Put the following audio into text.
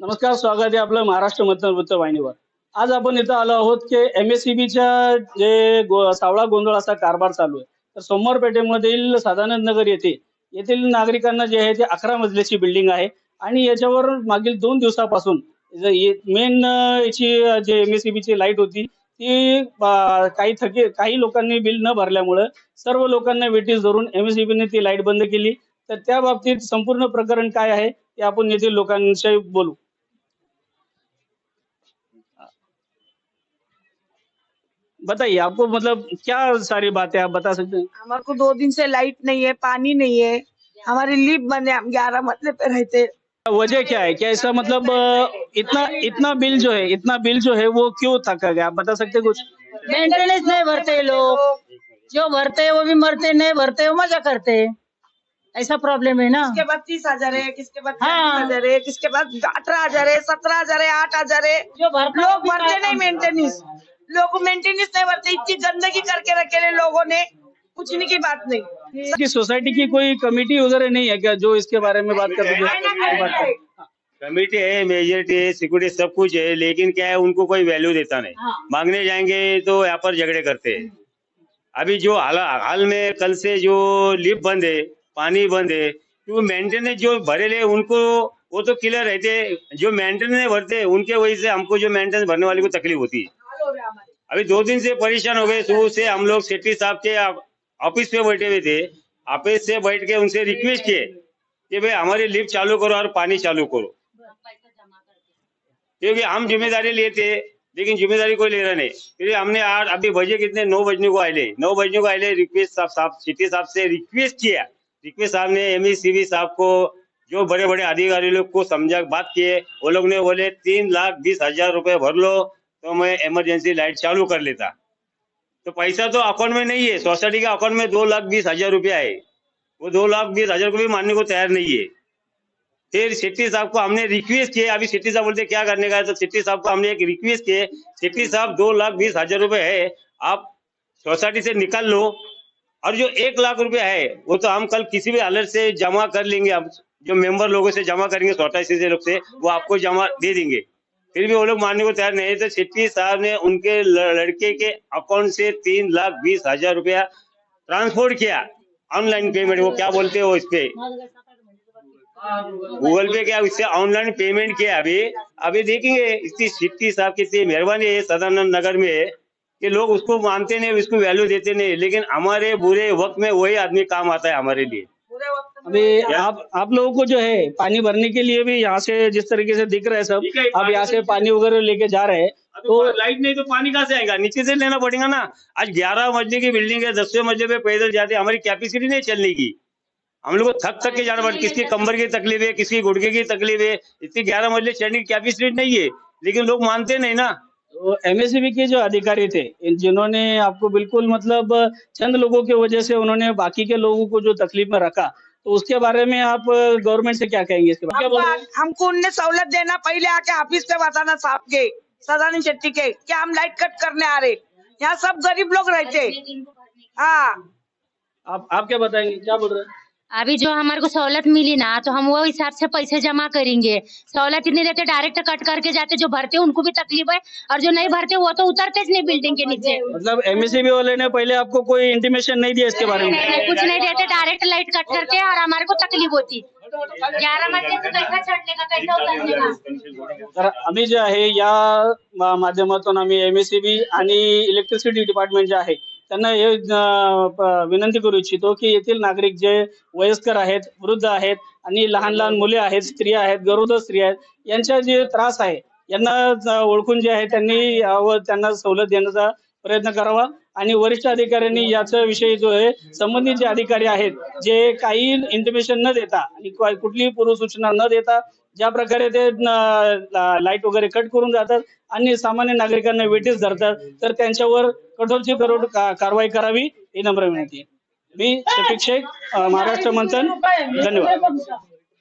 नमस्कार स्वागत आहे आपलं महाराष्ट्र मतदान वृत्त वाहिनीवर. आज आपण इथं आलो आहोत की एम एस सी बीच्या जे गो- सावळा गोंधळ असा कारभार चालू आहे. तर सोमवार पेठेमधील सदानंद नगर येथे येथील नागरिकांना जे आहे ते अकरा मजल्याची बिल्डिंग आहे आणि याच्यावर मागील दोन दिवसापासून मेन याची J M S C light होती ती काही थके काही लोकांनी बिल न भरल्यामुळं सर्व लोकांना वेटीस धरून एम एस सी ती लाइट बंद केली. तर त्या बाबतीत संपूर्ण प्रकरण काय आहे ते आपण येथील लोकांशी बोलू. बताइए आपको मतलब क्या सारी बातें आप बता सकते हैं? हमारे को दो दिन से लाइट नहीं है पानी नहीं है। हमारी बंद है हम ग्यारह मतले पे रहते वजह क्या है? क्या इसका मतलब इतना इतना बिल जो है इतना बिल जो है वो क्यों थका गया? आप बता सकते कुछ? मेंटेनेंस नहीं भरते ये लोग। जो भरते हैं वो भी मरते नहीं भरते वो मज़ा करते ऐसा प्रॉब्लम है ना? किसके पास तीस हज़ार है किसके पास हाँ। हज़ार है किसके पास अठारह हज़ार है सत्रह हज़ार है आठ हज़ार है। जो लोग भरते नहीं मेंटेनेंस लोग मेंटेनेंस नहीं भरते इतनी गंदगी करके रखे लोगों ने। पूछने की बात नहीं। कि सोसाइटी की कोई कमेटी वगैरह नहीं है क्या जो इसके बारे में बात कर है? बात है। कमेटी है मेजोरिटी है सिक्योरिटी सब कुछ है लेकिन क्या है उनको कोई वैल्यू देता नहीं। हाँ। मांगने जाएँगे तो यहाँ पर झगड़े करते हैं। अभी जो हाल हाल में कल से जो लिफ्ट बंद है पानी बंद है तो मेंटेनेंस जो भरेले उनको वो तो क्लियर रहते हैं। जो मेंटेनेंस भरते उनके वजह से हमको जो मेंटेनेंस भरने वाले को तकलीफ़ होती है। अभी दो दिन से परेशान हो गए। सुबह से हम लोग सेठी साहब के ऑफ़िस पे बैठे हुए थे। ऑफ़िस से बैठ के उनसे रिक्वेस्ट किए कि भाई हमारी लिफ्ट चालू करो और पानी चालू करो। क्योंकि हम ज़िम्मेदारी थे लेकिन ज़िम्मेदारी कोई ले रहा नहीं। फिर हमने आज, अभी बजे कितने? नौ बजने को आए नौ बजने को आए रिक्वेस्ट साहब साहब सिटी साहब से रिक्वेस्ट किया। रिक्वेस्ट साहब ने एम साहब को, जो बड़े बड़े अधिकारी लोग को समझा, बात किए। वो लोग ने बोले, तीन लाख बीस हज़ार रुपए भर लो। तो मैं इमरजेंसी लाइट चालू कर लेता। तो पैसा तो अकाउंट में नहीं है सोसाइटी के अकाउंट में दो लाख बीस हज़ार रुपया है। वो दो लाख बीस हज़ार को भी मानने को तैयार नहीं है। फिर शेट्टी साहब को हमने रिक्वेस्ट किया, अभी शेट्टी साहब बोलते क्या करने का है? तो शेट्टी साहब को हमने एक रिक्वेस्ट किए शेट्टी साहब, दो लाख बीस हज़ार रुपए है, आप सोसाइटी से निकाल लो। और जो एक लाख रुपया है, वो तो हम कल किसी भी हालत से जमा कर लेंगे अब जो मेंबर लोगों से जमा करेंगे सोसाइटी से लोग से, वो आपको जमा दे देंगे। फिर भी वो लोग मानने को तैयार नहीं तो शेट्टी साहब ने उनके लड़के के अकाउंट से तीन लाख बीस हज़ार रुपया ट्रांसपोर्ट किया। ऑनलाइन पेमेंट वो क्या बोलते हो इस पे? गूगल पे क्या उससे ऑनलाइन पेमेंट किया अभी? अभी देखेंगे इसकी सिट्टी साहब की इतनी मेहरबानी है, सदानंद नगर में, कि लोग उसको मानते नहीं, उसको वैल्यू देते नहीं। लेकिन हमारे बुरे वक्त में वही आदमी काम आता है हमारे लिए। अभी आप आप लोगों को जो है पानी भरने के लिए भी यहाँ से जिस तरीके से दिख रहे हैं सब अब यहाँ से पानी वगैरह लेके जा रहे हैं। तो लाइट नहीं तो पानी कहाँ से आएगा? नीचे से लेना पड़ेगा ना। आज ग्यारह मजले की बिल्डिंग है दसवें मजले पे पैदल जाते हमारी कैपेसिटी नहीं चलने की। हम लोग को थक थक के जाना पड़ता किसकी कमर की तकलीफ़ है किसकी गुड़गे की तकलीफ़ है? इतनी ग्यारह मजले चढ़ने की कैपेसिटी नहीं है। लेकिन लोग मानते नहीं ना। तो एमएससीबी के जो अधिकारी थे जिन्होंने आपको बिल्कुल मतलब चंद लोगों की वजह से उन्होंने बाकी के लोगों को जो तकलीफ़ में रखा तो उसके बारे में आप गवर्नमेंट से क्या कहेंगे इसके बारे में? क्या बोल रहे? हमको हमको उनने सहूलत देना पहले आके ऑफ़िस पे बताना साहब के सदानंद शेट्टी के क्या हम लाइट कट करने आ रहे? यहाँ सब गरीब लोग रहते। हाँ। आप आप क्या बताएँगे? क्या बोल रहे हैं? अभी जो हमारे को सहूलत मिली ना तो हम वो हिसाब से पैसे जमा करेंगे। सहूलत ही नहीं देते डायरेक्ट कट करके जाते जो भरते उनको भी तकलीफ़ है और जो नहीं भरते वो तो उतरते नहीं बिल्डिंग के नीचे। मतलब एमएससीबी वाले ने पहले आपको कोई इंटीमेशन नहीं दिया इसके बारे में? कुछ नहीं देते डायरेक्ट लाइट कट करते और हमारे को तकलीफ़ होती। ग्यारह बजे से कैसा चढ़ने का कैसा उतरने का। तर आम्ही जे आहे या मा- माध्यमातून आम्ही एमएससीबी आणि इलेक्ट्रिसिटी डिपार्टमेंट जे आहे त्यांना हे विनंती करू इच्छितो की येथील नागरिक जे वयस्कर आहेत वृद्ध आहेत आणि लहान लहान मुले आहेत स्त्रिया आहेत गरोदर स्त्रिया आहेत यांच्या जे त्रास आहे यांना ओळखून जे आहे त्यांनी त्यांना सवलत देण्याचा प्रयत्न करावा. आणि वरिष्ठ अधिकाऱ्यांनी याचा विषयी जो आहे संबंधित जे अधिकारी आहेत जे काही इंटिमेशन न देता आणि कुठलीही पूर्वसूचना न देता ज्या प्रकारे ते लाइट वगैरे कट करून जातात आणि सामान्य नागरिकांना वेटीस धरतात तर त्यांच्यावर कठोरची कठोर कारवाई करावी ही नम्र विनंती मी शफिक शेख महाराष्ट्र मंथन धन्यवाद.